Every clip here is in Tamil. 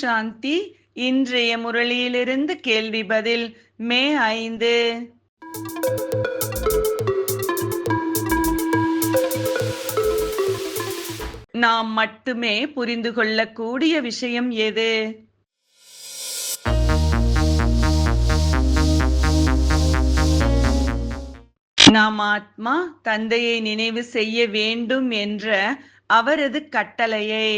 சாந்தி இன்றைய முரளியிலிருந்து கேள்வி பதில் மே ஐந்து. நாம் மட்டுமே புரிந்து கொள்ளக்கூடிய விஷயம் எது? நாம் ஆத்மா தந்தையை நினைவு செய்ய வேண்டும் என்ற அவரது கட்டளையை.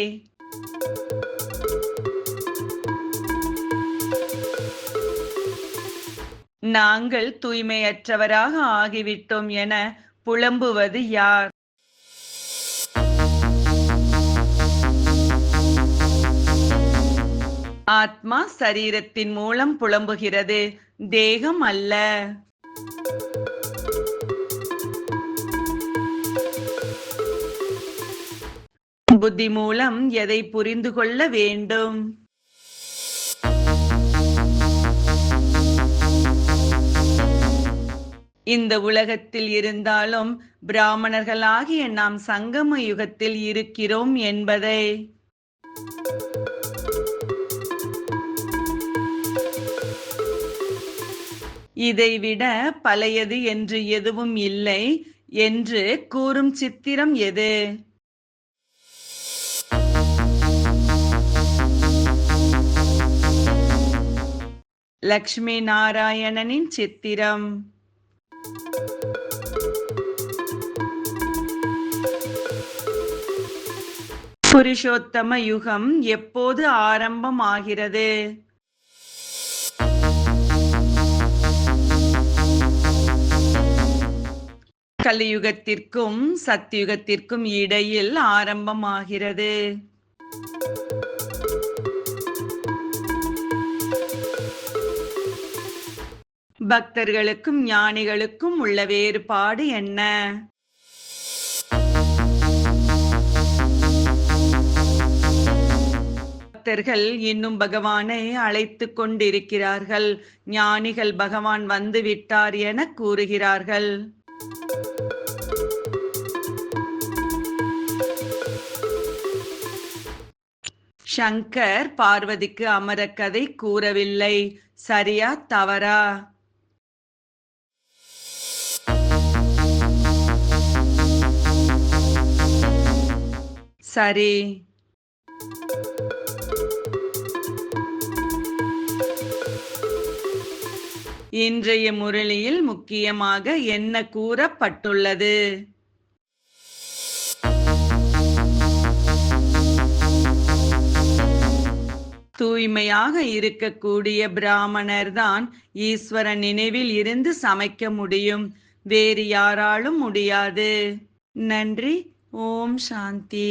நாங்கள் தூய்மையற்றவராக ஆகிவிட்டோம் என புலம்புவது யார்? ஆத்மா சரீரத்தின் மூலம் புலம்புகிறது. தேகம் அல்ல. புத்தி மூலம் எதை புரிந்து கொள்ள வேண்டும்? இந்த உலகத்தில் இருந்தாலும் பிராமணர்களாகிய நாம் சங்கம யுகத்தில் இருக்கிறோம் என்பதை. இதைவிட பழையது என்று எதுவும் இல்லை என்று கூறும் சித்திரம் எது? லக்ஷ்மி நாராயணனின் சித்திரம். புருஷோத்தம யுகம் எப்போது ஆரம்பமாகிறது? கலியுகத்திற்கும் சத்தியுகத்திற்கும் இடையில் ஆரம்பமாகிறது. பக்தர்களுக்கும் ஞானிகளுக்கும் உள்ள வேறுபாடு என்ன? பக்தர்கள் இன்னும் பகவானை அழைத்து கொண்டிருக்கிறார்கள். ஞானிகள் பகவான் வந்து விட்டார் என கூறுகிறார்கள். ஷங்கர் பார்வதிக்கு அமர கதை கூறவில்லை. சரியா? தவறா? சரி. இன்றைய முரளியில் முக்கியமாக என்ன கூறப்பட்டுள்ளது? தூய்மையாக இருக்கக்கூடிய பிராமணர் தான் ஈஸ்வர நினைவில் இருந்து சமைக்க முடியும். வேறு யாராலும் முடியாது. நன்றி. ஓம் சாந்தி